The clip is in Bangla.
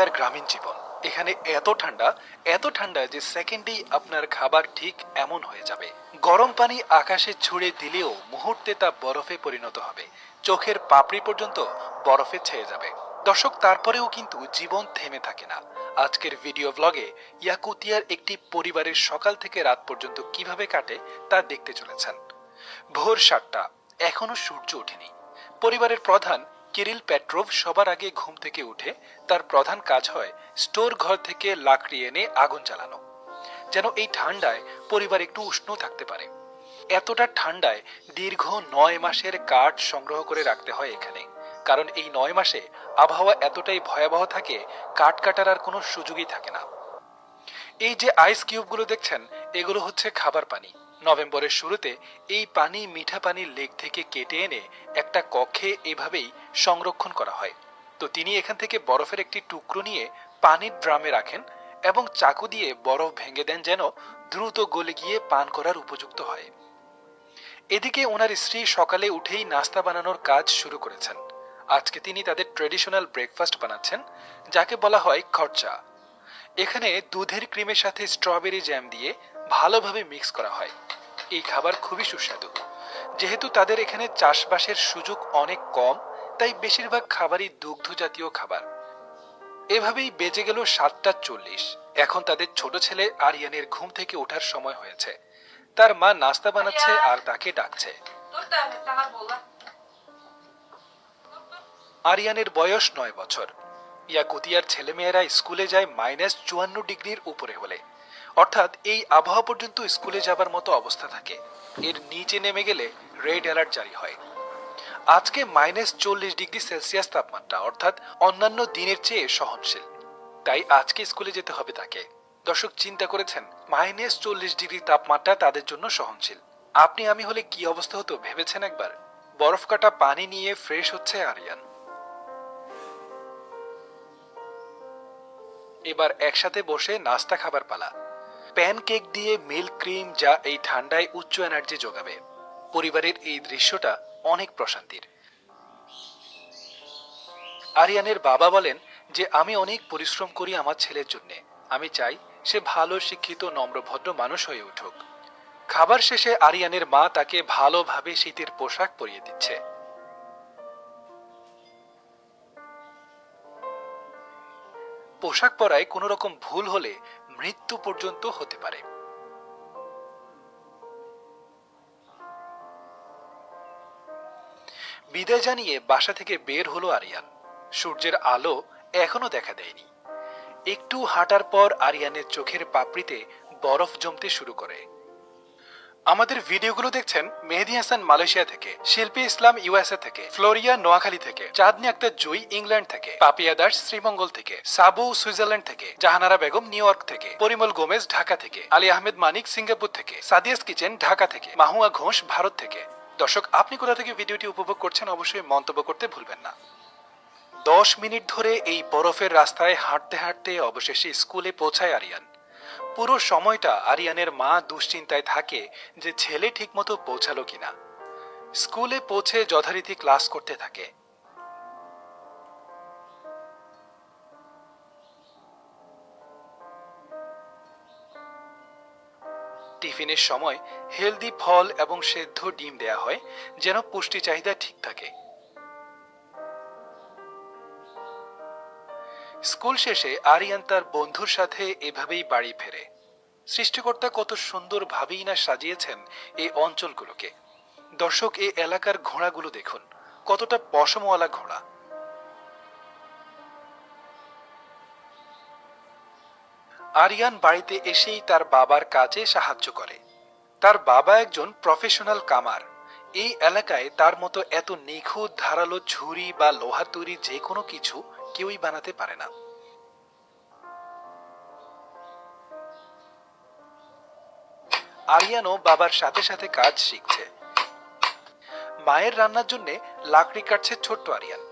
আর গ্রামীণ জীবন। এখানে এত ঠান্ডা এত ঠান্ডা যে সেকেন্ডেই আপনার খাবার ঠিক এমন হয়ে যাবে। গরম পানি আকাশে ছুড়ে দিলেও মুহূর্তে তা বরফে পরিণত হবে। চোখের পাপড়ি পর্যন্ত বরফে ছেয়ে যাবে। দর্শক, তারপরেও কিন্তু জীবন থেমে থাকে না। আজকের ভিডিও ব্লগে ইয়াকুতিয়ার একটি পরিবারের সকাল থেকে রাত পর্যন্ত কীভাবে কাটে তা দেখতে চলেছেন। ভোর সাতটা, এখনও সূর্য ওঠেনি। পরিবারের প্রধান কিরিল পেট্রোভ সবার আগে ঘুম থেকে উঠে তার প্রধান কাজ হয় স্টোর ঘর থেকে লাকড়ি এনে আগুন জ্বালানো। যেন এই ঠান্ডায় পরিবার একটু উষ্ণ থাকতে পারে। এতটা ঠান্ডায় দীর্ঘ নয় মাসের কাঠ সংগ্রহ করে রাখতে হয় এখানে। কারণ এই নয় মাসে আবহাওয়া এতটাই ভয়াবহ থাকে, কাঠ কাটার আর কোনো সুযোগই থাকে না। এই যে আইস কিউবগুলো দেখছেন, এগুলো হচ্ছে খাবার পানি। নভেম্বরের শুরুতে এই পানি মিঠা পানির লেক থেকে কেটে এনে একটা কক্ষে এভাবেই সংরক্ষণ করা হয়। তো তিনি এখান থেকে বরফের একটি টুকরো নিয়ে পানির ড্রামে রাখেন এবং চাকু দিয়ে বরফ ভেঙে দেন যেন দ্রুত গলে গিয়ে পান করার উপযুক্ত হয়। এদিকে ওনার স্ত্রী সকালে উঠেই নাস্তা বানানোর কাজ শুরু করেছেন। আজকে তিনি তাদের ট্রেডিশনাল ব্রেকফাস্ট বানাচ্ছেন, যাকে বলা হয় খরচা। এখানে দুধের ক্রিমের সাথে স্ট্রবেরি জ্যাম দিয়ে ভালোভাবে মিক্স করা হয়। এই খাবার খুবই সুস্বাদু। যেহেতু তাদের এখানে চাষবাসের সুযোগ অনেক কম তাই বেশিরভাগ খাবারই দুগ্ধ জাতীয় খাবার। এভাবেই বেজে গেল সাতটা চল্লিশ। এখন তাদের ছোট ছেলে আরিয়ানের ঘুম থেকে ওঠার সময় হয়েছে। তার মা নাস্তা বানাচ্ছে আর তাকে ডাকছে. আরিয়ানের বয়স নয় বছর। ইয়াকুতিয়ার ছেলেমেয়েরা স্কুলে যায় মাইনাস চুয়ান্ন ডিগ্রির উপরে হলে। অর্থাৎ এই আবহাওয়া পর্যন্ত স্কুলে যাবার মতো অবস্থা থাকে। এর নিচে নেমে গেলে রেড অ্যালার্ট জারি হয়। আজকে মাইনাস চল্লিশ ডিগ্রি সেলসিয়াস তাপমাত্রা, অর্থাৎ অন্যান্য দিনের চেয়ে সহনশীল। তাই আজকে স্কুলে যেতে হবে তাকে। দর্শক, চিন্তা করেছেন, মাইনাস চল্লিশ ডিগ্রি তাপমাত্রা তাদের জন্য সহনশীল। আপনি আমি হলে কি অবস্থা হতো ভেবেছেন একবার? বরফ কাটা পানি নিয়ে ফ্রেশ হচ্ছে আরিয়ান। এবার একসাথে বসে নাস্তা খাবার পালা। প্যানকেক দিয়ে মিল্ক ক্রিম যা এই ঠান্ডায় উচ্চ এনার্জি যোগাবে। পরিবারের এই দৃশ্যটা অনেক প্রশান্তির। আরিয়ানের বাবা বলেন যে, আমি অনেক পরিশ্রম করি আমার ছেলের জন্য। আমি চাই সে ভালো, শিক্ষিত নম্রভদ্র মানুষ হয়ে উঠুক। খাবার শেষে আরিয়ানের মা তাকে ভালোভাবে শীতের পোশাক পরিয়ে দিচ্ছে। পোশাক পরায় কোনো রকম ভুল হলে মৃত্যু পর্যন্ত হতে পারে। বিদায় জানিয়ে বাসা থেকে বের হলো আরিয়ান। সূর্যের আলো এখনও দেখা দেয়নি। একটু হাঁটার পর আরিয়ানের চোখের পাপড়িতে বরফ জমতে শুরু করে। আমাদের ভিডিওগুলো দেখছেন মেহেদি হাসান মালয়েশিয়া থেকে, শিল্পী ইসলাম ইউএসএ থেকে, ফ্লোরিয়া নোয়াখালী থেকে, চাঁদনি আক্তার জুই ইংল্যান্ড থেকে, পাপিয়া দাস শ্রীমঙ্গল থেকে, সাবু সুইজারল্যান্ড থেকে, জাহানারা বেগম নিউ ইয়র্ক থেকে, পরিমল গোমেজ ঢাকা থেকে, আলী আহমেদ মানিক সিঙ্গাপুর থেকে, সাদিয়াস কিচেন ঢাকা থেকে, মাহুয়া ঘোষ ভারত থেকে। দর্শক, আপনি কোথা থেকে ভিডিওটি উপভোগ করছেন অবশ্যই মন্তব্য করতে ভুলবেন না। দশ মিনিট ধরে এই বরফের রাস্তায় হাঁটতে হাঁটতে অবশেষে স্কুলে পৌঁছায় আরিয়ান। পুরো সময়টা আরিয়ানের মা দুশ্চিন্তায় থাকে যে ছেলে ঠিকমতো পৌঁছালো কিনা। স্কুলে পৌঁছে যথারীতি ক্লাস করতে থাকে। টিফিনের সময় হেলদি ফল এবং সেদ্ধ ডিম দেয়া হয়, যেন পুষ্টি চাহিদা ঠিক থাকে। স্কুল শেষে আরিয়ান তার বন্ধুর সাথে এভাবেই বাড়ি ফেরে। সৃষ্টিকর্তা কত সুন্দর ভাবেই না সাজিয়েছেন এই অঞ্চলগুলোকে। দর্শক, এই এলাকার ঘোড়াগুলো দেখুন, কতটা পশমওয়ালা ঘোড়া। আরিয়ান বাড়িতে এসেই তার বাবার কাজে সাহায্য করে। তার বাবা একজন প্রফেশনাল কামার। এই এলাকায় তার মতো এত নিখুঁত, ধারালো ছুরি বা লোহা তৈরি যে কোনো কিছু কেউই বানাতে পারে না। আরিয়ানও বাবার সাথে সাথে কাজ শিখছে। মায়ের রান্নার জন্য লাকড়ি কাটছে ছোট্ট আরিয়ান।